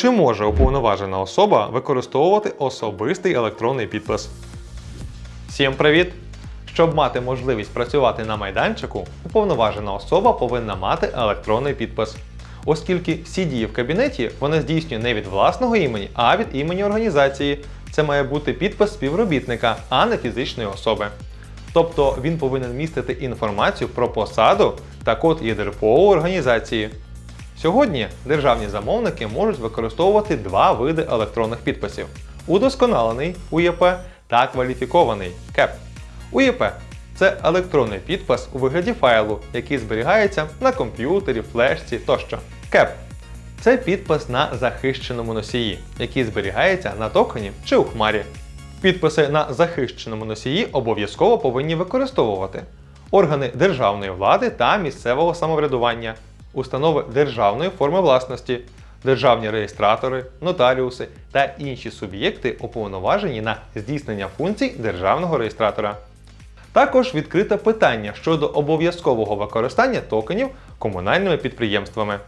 Чи може уповноважена особа використовувати особистий електронний підпис? Всім привіт! Щоб мати можливість працювати на майданчику, уповноважена особа повинна мати електронний підпис. Оскільки всі дії в кабінеті вона здійснює не від власного імені, а від імені організації. Це має бути підпис співробітника, а не фізичної особи. Тобто він повинен містити інформацію про посаду та код ЄДРПО організації. Сьогодні державні замовники можуть використовувати два види електронних підписів: удосконалений УЄП та кваліфікований КЕП. УЄП це електронний підпис у вигляді файлу, який зберігається на комп'ютері, флешці тощо. КЕП це підпис на захищеному носії, який зберігається на токені чи у хмарі. Підписи на захищеному носії обов'язково повинні використовувати органи державної влади та місцевого самоврядування, установи державної форми власності, державні реєстратори, нотаріуси та інші суб'єкти, уповноважені на здійснення функцій державного реєстратора. Також відкрите питання щодо обов'язкового використання токенів комунальними підприємствами.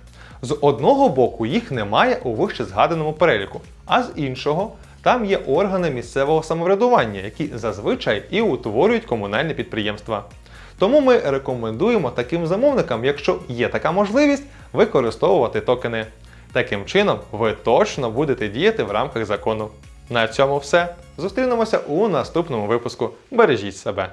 З одного боку їх немає у вище згаданому переліку, а з іншого там є органи місцевого самоврядування, які зазвичай і утворюють комунальні підприємства. Тому ми рекомендуємо таким замовникам, якщо є така можливість, використовувати токени. Таким чином, ви точно будете діяти в рамках закону. На цьому все. Зустрінемося у наступному випуску. Бережіть себе!